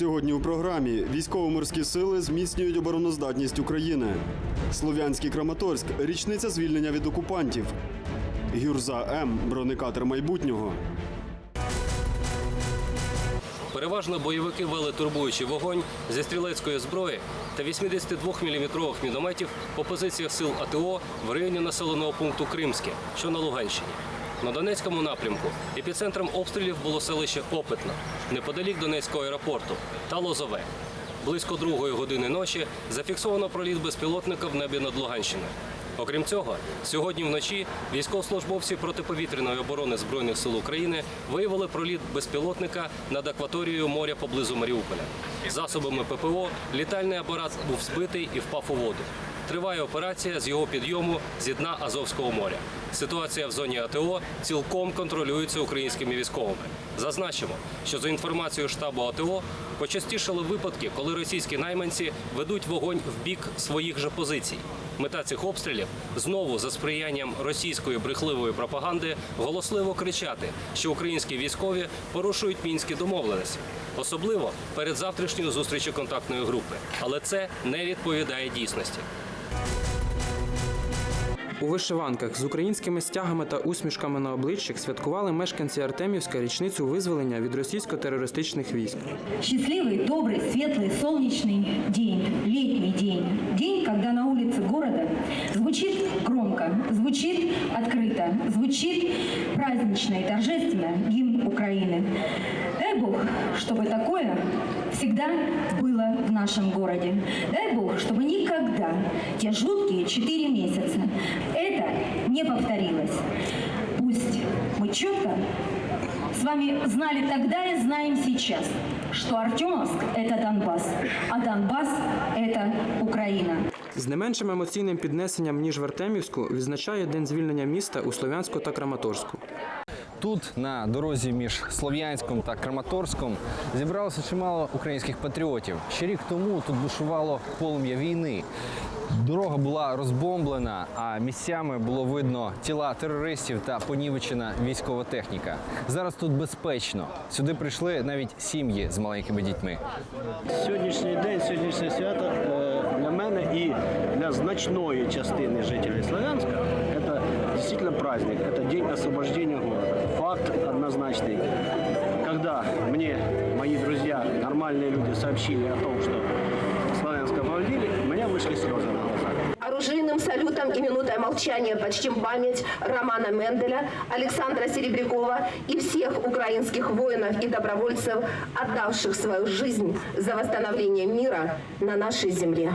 Сьогодні у програмі військово-морські сили зміцнюють обороноздатність України. Слов'янський Краматорськ річниця звільнення від окупантів. Гюрза М бронекатер майбутнього. Переважно бойовики вели турбуючий вогонь зі стрілецької зброї та 82-мм мінометів по позиціях сил АТО в районі населеного пункту Кримське, що на Луганщині. На Донецькому напрямку епіцентром обстрілів було селище Опитно, неподалік Донецького аеропорту та Лозове. Близько другої години ночі зафіксовано проліт безпілотника в небі над Луганщиною. Окрім цього, сьогодні вночі військовослужбовці протиповітряної оборони Збройних сил України виявили проліт безпілотника над акваторією моря поблизу Маріуполя. Засобами ППО літальний апарат був збитий і впав у воду. Триває операція з його підйому зі дна Азовського моря. Ситуація в зоні АТО цілком контролюється українськими військовими. Зазначимо, що за інформацією штабу АТО почастішали випадки, коли російські найманці ведуть вогонь в бік своїх же позицій. Мета цих обстрілів знову за сприянням російської брехливої пропаганди голосливо кричати, що українські військові порушують мінські домовленості, особливо перед завтрашньою зустрічю контактної групи. Але це не відповідає дійсності. У вишиванках з українськими стягами та усмішками на обличчях святкували мешканці Артемівська річницю визволення від російсько-терористичних військ. Счастливый, добрый, светлый, солнечный день, летний день. День, когда на улице города звучит громко, звучит открыто, звучит празднично и торжественно гимн Украины. Дай Бог, чтобы такое всегда было в нашем городе. Дай Бог, чтобы никогда те жуткие четыре месяца это не повторилось. Пусть мы четко с вами знали тогда и знаем сейчас, что Артемовск – это Донбасс, а Донбасс – это Украина. З не меншим емоційним піднесенням ніж в Артемівську відзначає день звільнення міста у Слов'янську та Краматорську. Тут, на дорозі між Слов'янськом та Краматорськом, зібралося чимало українських патріотів. Ще рік тому тут бушувало полум'я війни. Дорога була розбомблена, а місцями було видно тіла терористів та понівечена військова техніка. Зараз тут безпечно. Сюди прийшли навіть сім'ї з маленькими дітьми. Сьогоднішній день, сьогоднішнє свято е, для мене і для значної частини жителей Славянска дійсно праздник, це день освобождения города. Факт однозначный. Когда мне мои друзья, нормальные люди сообщили о том, что Славянск освободили, у меня вышли слезы на глаза. Оружейным салютом и минутой молчания почтим память Романа Менделя, Александра Серебрякова и всех украинских воинов и добровольцев, отдавших свою жизнь за восстановление мира на нашей земле.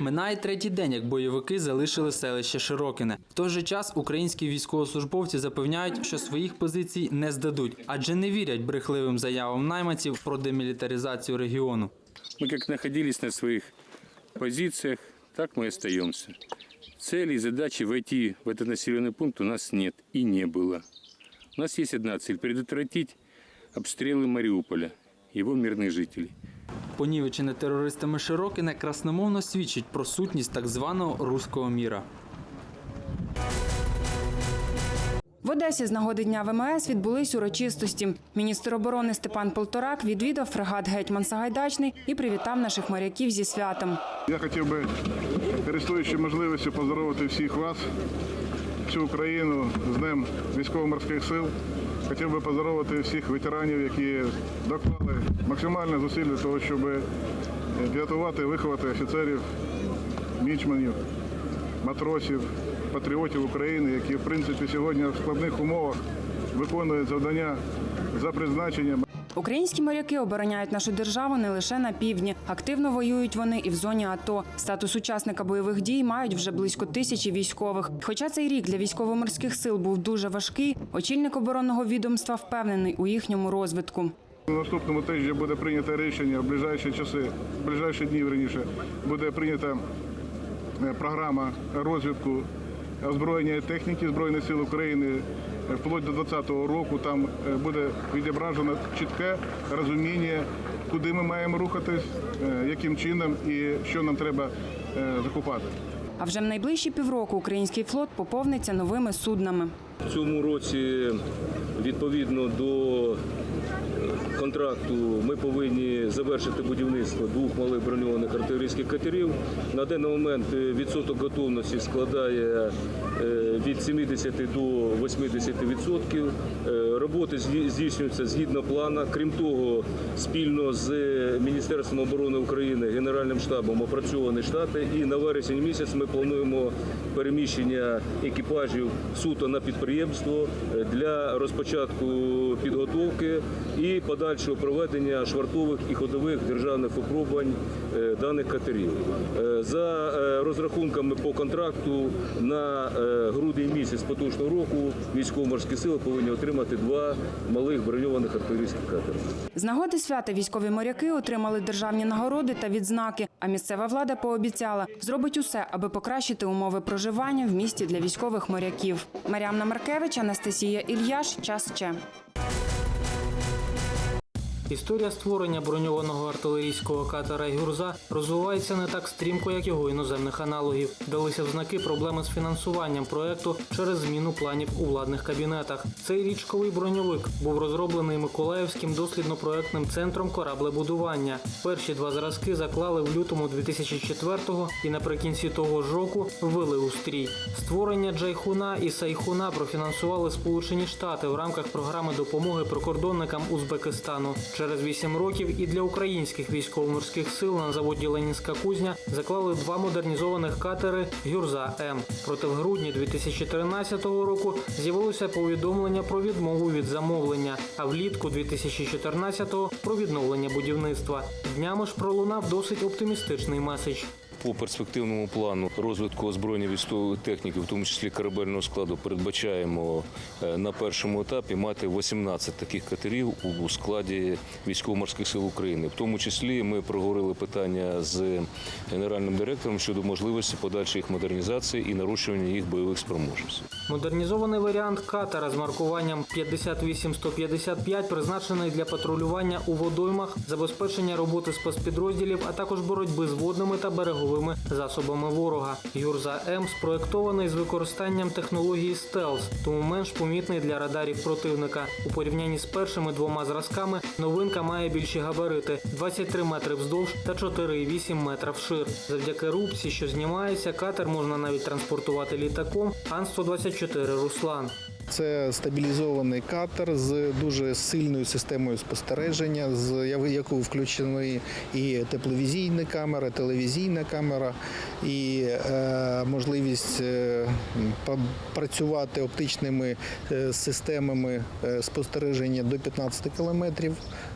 Минає третій день, як бойовики залишили селище Широкине. В той же час українські військовослужбовці запевняють, що своїх позицій не здадуть, адже не вірять брехливим заявам найманців про демілітаризацію регіону. Мы как находились на своих позициях, так мы и остаемся. Цели и задачи войти в этот населенный пункт у нас нет и не было. У нас есть одна цель – предотвратить обстрелы Мариуполя, его мирных жителей. Понівечене терористами Широкине красномовно свідчить про сутність так званого руського міра. В Одесі з нагоди дня ВМС відбулись урочистості. Міністр оборони Степан Полторак відвідав фрегат Гетьман Сагайдачний і привітав наших моряків зі святом. Я хотів би, користуючи можливістю, поздоровити всіх вас, всю Україну з Днем військово-морських сил. Хотів би поздоровити всіх ветеранів, які доклали максимальне зусиль для того, щоб врятувати, виховати офіцерів, мічманів, матросів, патріотів України, які в принципі сьогодні в складних умовах виконують завдання за призначенням. Українські моряки обороняють нашу державу не лише на півдні. Активно воюють вони і в зоні АТО. Статус учасника бойових дій мають вже близько тисячі військових. Хоча цей рік для військово-морських сил був дуже важкий, очільник оборонного відомства впевнений у їхньому розвитку. На наступному тижні буде прийнято рішення в ближайші часи, в ближайші дні раніше буде прийнята е, програма розвитку озброєння і техніки Збройних сил України вплоть до 2020 року. Там е, буде відображено чітке розуміння, куди ми маємо рухатись, е, яким чином і що нам треба е, закупати. А вже в найближчі півроку український флот поповниться новими суднами. В цьому році, відповідно до е, контракту, ми повинні завершити будівництво двох малих броньованих артилерійських катерів. На даний момент е, відсоток готовності складає е, від 70 до 80 відсотків. Е, Роботи здійснюються згідно плана. Крім того, спільно з Міністерством оборони України, Генеральним штабом опрацьовані штати. І на вересень місяць ми плануємо переміщення екіпажів суто на підприємство для розпочатку підготовки і подальшого проведення швартових і ходових державних випробувань е, даних катерів. Е, За е, розрахунками по контракту на грудень місяць поточного року військово-морські сили повинні отримати два малих броньованих артилерійських катери. З нагоди свята військові моряки отримали державні нагороди та відзнаки. А місцева влада пообіцяла зробить усе, аби покращити умови проживання в місті для військових моряків. Мар'ямна Маркевич, Анастасія Ільяш. Час ще. Історія створення броньованого артилерійського катера «Гюрза» розвивається не так стрімко, як його іноземних аналогів. Далися в знаки проблеми з фінансуванням проекту через зміну планів у владних кабінетах. Цей річковий броньовик був розроблений Миколаївським дослідно-проектним центром кораблебудування. Перші два зразки заклали в лютому 2004-го і наприкінці того ж року ввели у стрій. Створення Джайхуна і Сайхуна профінансували Сполучені Штати в рамках програми допомоги прикордонникам Узбекистану. Через вісім років і для українських військово-морських сил на заводі Ленінська кузня заклали два модернізованих катери Гюрза М. Проте в грудні 2013 року з'явилося повідомлення про відмову від замовлення, а влітку 2014-го про відновлення будівництва. Днями ж пролунав досить оптимістичний меседж. По перспективному плану розвитку озброєння військової техніки, в тому числі корабельного складу, передбачаємо е, на першому етапі мати 18 таких катерів у складі військово-морських сил України. В тому числі ми проговорили питання з генеральним директором щодо можливості подальшої їх модернізації і нарощування їх бойових спроможностей. Модернізований варіант катера з маркуванням 58155 призначений для патрулювання у водоймах, забезпечення роботи спецпідрозділів, а також боротьби з водними та береговими засобами ворога. Юрза М спроектований з використанням технології стелс, тому менш помітний для радарів противника. У порівнянні з першими двома зразками новинка має більші габарити 23 метри вздовж та 4,8 метра вшир. Завдяки рубці, що знімається, катер можна навіть транспортувати літаком Ан-124 Руслан. Це стабілізований катер з дуже сильною системою спостереження, з яку включені і тепловізійна камера, телевізійна камера, і е, можливість е, працювати оптичними е, системами е, спостереження до 15 кілометрів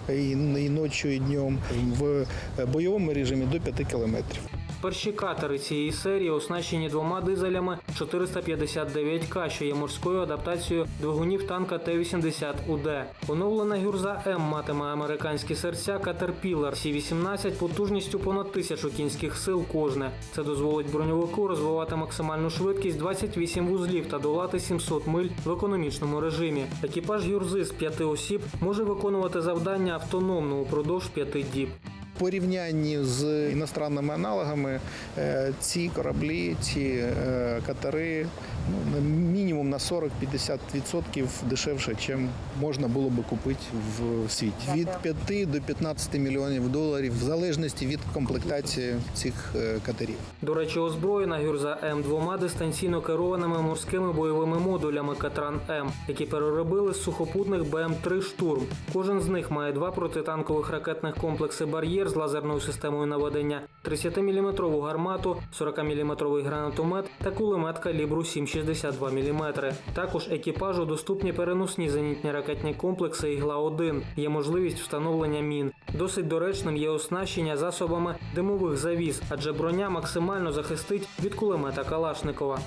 і ночі, і днем, в бойовому режимі до 5 кілометрів. Перші катери цієї серії оснащені двома дизелями 459К, що є морською адаптацією двигунів танка Т-80УД. Оновлена гюрза М матиме американські серця Caterpillar C-18 потужністю понад тисячу кінських сил кожне. Це дозволить броньовику розвивати максимальну швидкість 28 вузлів та долати 700 миль в економічному режимі. Екіпаж гюрзи з п'яти осіб може виконувати завдання автономно упродовж п'яти діб. Порівнянні з іностранними аналогами е, ці кораблі, ці е, катери ну, на мінімум на 40-50% дешевше, ніж можна було би купити в світі. Від 5 до 15 мільйонів доларів, в залежності від комплектації цих е, катерів. До речі, озброєна гюрза М двома дистанційно керованими морськими бойовими модулями Катран М, які переробили з сухопутних БМ-3 штурм. Кожен з них має два протитанкових ракетних комплекси Бар'єр з лазерною системою наведення, 30-мм гармату, 40-мм гранатомет та кулемет калібру 7,62 мм. Також екіпажу доступні переносні зенітні ракетні комплекси Ігла-1. Є можливість встановлення мін. Досить доречним є оснащення засобами димових завіс, адже броня максимально захистить від кулемета Калашникова.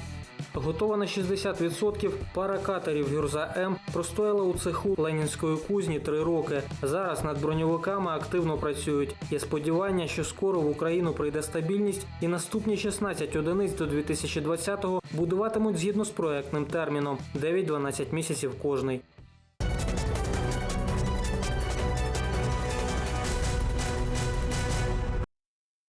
Готова на 60%, пара катерів Гюрза М простояла у цеху Ленінської кузні три роки. Зараз над броньовиками активно працюють. Є сподівання, що скоро в Україну прийде стабільність, і наступні 16 одиниць до 2020-го будуватимуть згідно з проектним терміном 9-12 місяців кожний.